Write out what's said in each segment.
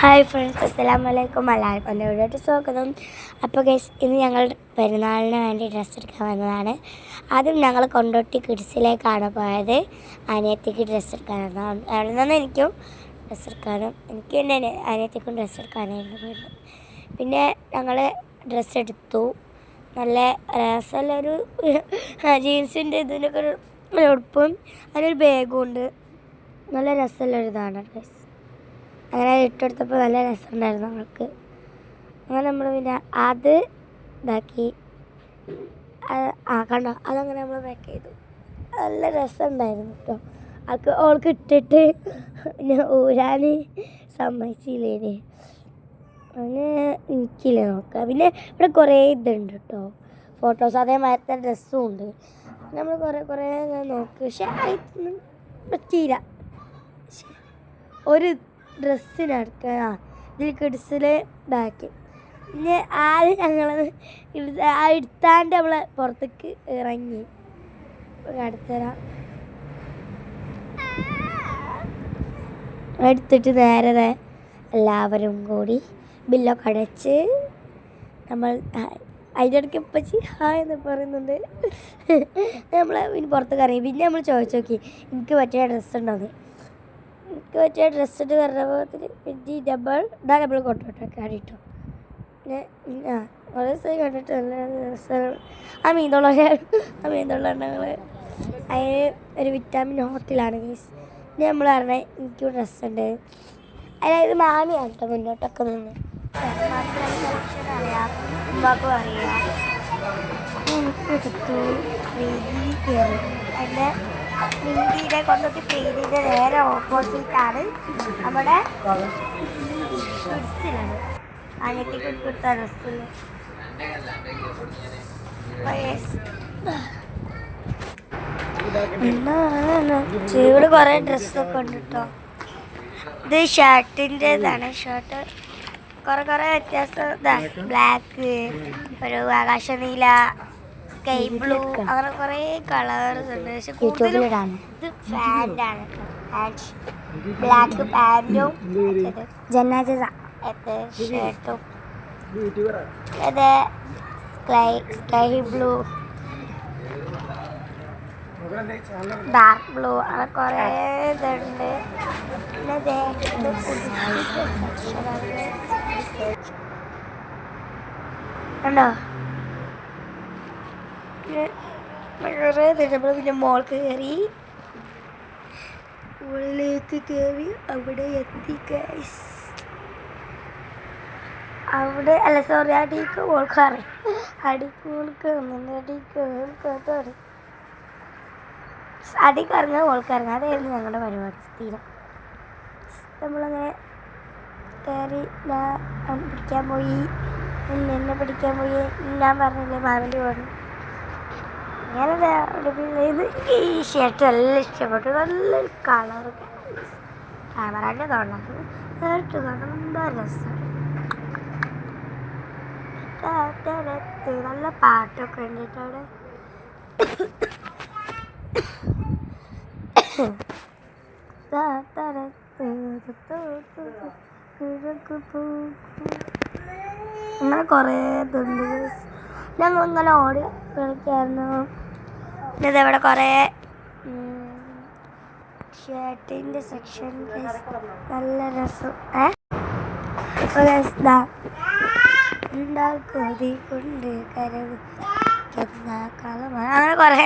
Hi friends അസ്സലാം വലൈക്കും എല്ലാവർക്കും എന്റെ വീഡിയോട്ട് സ്വാഗതം. അപ്പോൾ ഗൈസ് ഇന്ന് ഞങ്ങൾ പെരുന്നാളിന് വേണ്ടി ഡ്രസ്സ് എടുക്കാൻ വന്നതാണ്. ആദ്യം ഞങ്ങൾ കൊണ്ടോട്ടി കിഡ്സിലേക്കാണ് പോയത്. അനിയത്തിക്ക് ഡ്രസ്സ് എടുക്കാനായിരുന്നു. അവിടെ നിന്ന് എനിക്കും ഡ്രസ്സ് എടുക്കാനും എനിക്ക് അനി- അനിയത്തിക്കും ഡ്രസ്സ് എടുക്കാനായിരുന്നു പോയത്. പിന്നെ ഞങ്ങൾ ഡ്രസ്സ് എടുത്തു. നല്ല രസമുള്ളൊരു ജീൻസിന്റെ ഇതിനൊക്കെ ഒരു ഒരു ഉടുപ്പും അതിനൊരു ബാഗും ഉണ്ട്. നല്ല രസമുള്ളൊരു ഇതാണ് ഡ്രസ്സ് അങ്ങനെ ഇട്ടെടുത്തപ്പോൾ നല്ല രസമുണ്ടായിരുന്നു അവൾക്ക് അങ്ങനെ നമ്മൾ പിന്നെ അത് ഇതാക്കി. ആ കണ്ടോ? അതങ്ങനെ നമ്മൾ പാക്ക് ചെയ്തു. നല്ല രസമുണ്ടായിരുന്നു കേട്ടോ. ആൾക്ക് ഓൾക്ക് ഇട്ടിട്ട് പിന്നെ ഊരാൻ സമ്മതിച്ചില്ലേന് അങ്ങനെ എനിക്കില്ല നോക്കുക പിന്നെ ഇവിടെ കുറേ ഇതുണ്ട് കേട്ടോ. ഫോട്ടോസ് അതേമാതിരത്തെ ഡ്രസ്സും ഉണ്ട്. നമ്മൾ കുറേ കുറേ നോക്കി. പക്ഷെ പറ്റിയില്ല. ഒരു ഡ്രസ്സിനടുക്ക ഇതിൽ കിഡ്സിലെ ബാക്ക്. പിന്നെ ആര് ഞങ്ങൾ ആ എടുത്താണ്ട് നമ്മളെ പുറത്തേക്ക് ഇറങ്ങി. അടുത്തരാം എടുത്തിട്ട് നേരെ എല്ലാവരും കൂടി ബില്ലൊക്കെ അടച്ച് നമ്മൾ അതിന്റെ ഇടയ്ക്ക് ഇപ്പച്ചി ഹായ് എന്ന് പറയുന്നുണ്ട്. നമ്മൾ ഇനി പുറത്തേക്ക് ഇറങ്ങി. പിന്നെ നമ്മൾ ചോദിച്ചു നോക്കി എനിക്ക് പറ്റിയ ഡ്രസ്സ് ഉണ്ടോന്ന്? എനിക്ക് പറ്റിയ ഡ്രസ്സ് ഇട്ട് പറഞ്ഞപ്പോൾ പിന്നെ ഡബിൾ ഡാ ഡബിൾ കൊണ്ടോട്ടൊക്കെ കാണിട്ടോ പിന്നെ ആ ഓരോ ദിവസമായി കണ്ടിട്ട് നല്ല രസമാണ് ആ മീന്തുള്ള ആ മീന്തുള്ള ഞങ്ങൾ അതിന് ഒരു വിറ്റാമിൻ ഹോട്ടലാണ് മീൻസ് പിന്നെ നമ്മൾ പറഞ്ഞത് എനിക്ക് ഡ്രസ്സ് ഉണ്ട് അതായത് മാമിയാണ് കേട്ടോ മുന്നോട്ടൊക്കെ നിന്ന് അറിയാം അറിയാം എന്റെ പ്രീതിയുടെ കൊണ്ടൊക്കെ പ്രീതിയുടെ നേരെ ഓപ്പോസിറ്റാണ് നമ്മുടെ ഇവിടെ കുറേ ഡ്രസ്സൊക്കെ ഉണ്ട് കേട്ടോ ഇത് ഷർട്ടിന്റെതാണ്. ഷർട്ട് കുറെ കുറെ വ്യത്യാസം ബ്ലാക്ക് ഒരു ആകാശ നീല സ്കൈ ബ്ലൂ അങ്ങനെ കുറെ കളേഴ്സ് ഉണ്ട്. പക്ഷെ കൂടുതലും ഇത് പാന്റാണ് പാന്റ് ബ്ലാക്ക് പാന്റും ഷർട്ടും. ഇത് sky sky blue. Dark blue. അങ്ങനെ കുറേ ഇതുണ്ട്. പിന്നെ ഇത് പുതിയ section ആണ്. കണ്ടോ പിന്നെ കുറേ പിന്നെ മോൾക്ക് കയറി. മുകളിലേക്ക് കയറി അവിടെ എത്തി ഗൈസ് അവിടെ അല്ല സോറി അടിക്ക് ഓൾക്കാറ് അടിക്ക് ഓൾക്കുന്നുണ്ട് അടിക്ക് അറിയാം അടിക്ക് ഇറങ്ങുക അതായിരുന്നു ഞങ്ങളുടെ പരിപാടി സ്ഥിരം. നമ്മളങ്ങനെ കയറി ഞാൻ പിടിക്കാൻ പോയി. എന്നെ പിടിക്കാൻ പോയി. ഞാൻ പറഞ്ഞില്ലേ മാവിന്റെ പോകണം പിന്നെ ഇത് ഈ ഷർട്ട് നല്ല ഇഷ്ടപ്പെട്ടു നല്ലൊരു കളറൊക്കെ ക്യാമറന്റെ തോന്നുന്നത് ഷർട്ട് കാണാൻ രസമാണ് രസം? നല്ല പാട്ടൊക്കെ ഉണ്ട് കേട്ടോ അവിടെ അങ്ങനെ കുറേ ഞങ്ങൾ ഇങ്ങനെ ഓടി കളിക്കായിരുന്നു. ഇതവിടെ കുറേ ഷർട്ടിന്റെ സെക്ഷൻ നല്ല രസം. ഏ? അപ്പോൾ ദാ ഉണ്ടാ കൊതി കൊണ്ട് കരവ് ചെന്ന കളമാണ് അങ്ങനെ കുറേ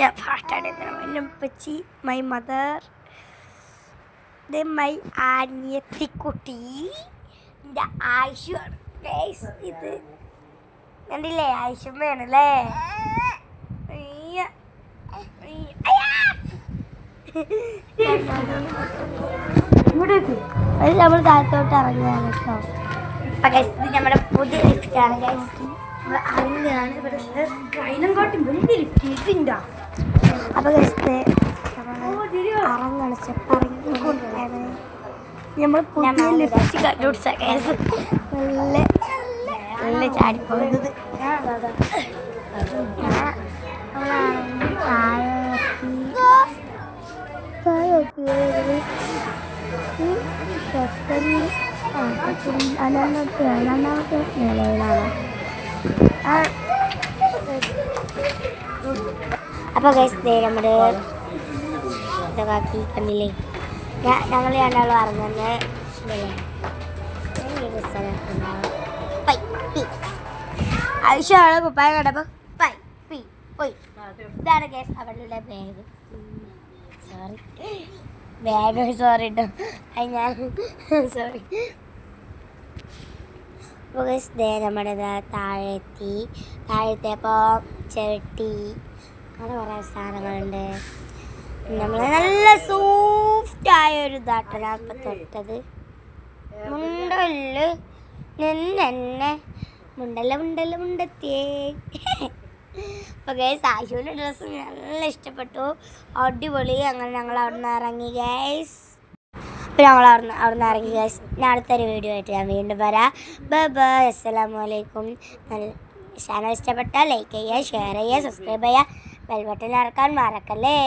ഞാൻ പാട്ടാണ് എന്റെ ഉപ്പച്ചി മൈ മദർ ഇത് മൈ ആനിയത്തിക്കുട്ടി എന്റെ ആയിഷുമാണ് ഗൈസ് ഇത് കണ്ടില്ലേ? ആയിഷമ്മയാണ് അല്ലേ അയ്യ. അത് നമ്മൾ താഴത്തോട്ട് ഇറങ്ങുകയാണ് കേട്ടോ. അപ്പം ഗൈസ് ഇത് നമ്മുടെ പുതിയ ലിഫ്റ്റാണ് ഗൈസ് നമ്മൾ ഇറങ്ങുകയാണ് ഇവിടെ അതിനെക്കാട്ടും വലിയ ലിഫ്റ്റ് ഇതിന്റെ അപ്പോൾ ഗൈസ് ഇറങ്ങാണ് സ്റ്റെപ്പ് ഇറങ്ങിക്കൊണ്ടിരിക്കുകയാണ് നമ്മൾ പുതിയ ലിഫ്റ്റ് കണ്ടുപിടിച്ച ഗൈസ് നല്ല നല്ല ചാടിപ്പോകുന്നത്. ഈ ആ സെക്കൻഡ് രണ്ടാമത്തെ രണ്ടാമത്തെ നിലയിലാണ്. അപ്പോൾ ദേ നമ്മുടെ ഇതാക്കി കണ്ടില്ലേ? ഞങ്ങൾ രണ്ടാളും അറിഞ്ഞെന്ന് ആവശ്യമാണ് കുപ്പായ കണ്ടപ്പോൾ പൈ പി പോയി. ഇതാണ് ഗൈസ് അവളുടെ ബാഗ് സോറി ബാഗ് സോറി കേട്ടോ അത് ഞാൻ സോറി ദേ നമ്മുടെ താഴെത്തി. താഴെത്തിയപ്പോൾ ചെട്ടി. അങ്ങനെ കുറേ സാധനങ്ങളുണ്ട്. നമ്മൾ നല്ല സോഫ്റ്റായ ഒരു ഇതാട്ടോ അപ്പം തൊട്ടത്. മുണ്ടൽ നിന്നെ. മുണ്ടല്ല മുണ്ടല്ല മുണ്ടത്തിയേ. അപ്പോൾ ഗൈസ് ആശുവിന്റെ ഡ്രസ്സ് നല്ല ഇഷ്ടപ്പെട്ടു. അടിപൊളി. അങ്ങനെ ഞങ്ങൾ അവിടുന്ന് ഇറങ്ങി ഗൈസ് അപ്പോൾ ഞങ്ങൾ അവിടുന്ന് അവിടുന്ന് ഇറങ്ങി ഗൈസ് ഞാൻ അടുത്തൊരു വീഡിയോ ആയിട്ട് ഞാൻ വീണ്ടും വരാം. ബൈ ബൈ അസ്സലാമു അലൈക്കും നല്ല ചാനൽ ഇഷ്ടപ്പെട്ടാൽ ലൈക്ക് ചെയ്യുക ഷെയർ ചെയ്യുക സബ്സ്ക്രൈബ് ചെയ്യുക. ബെൽ ബട്ടൺ ഇറക്കാൻ മറക്കല്ലേ?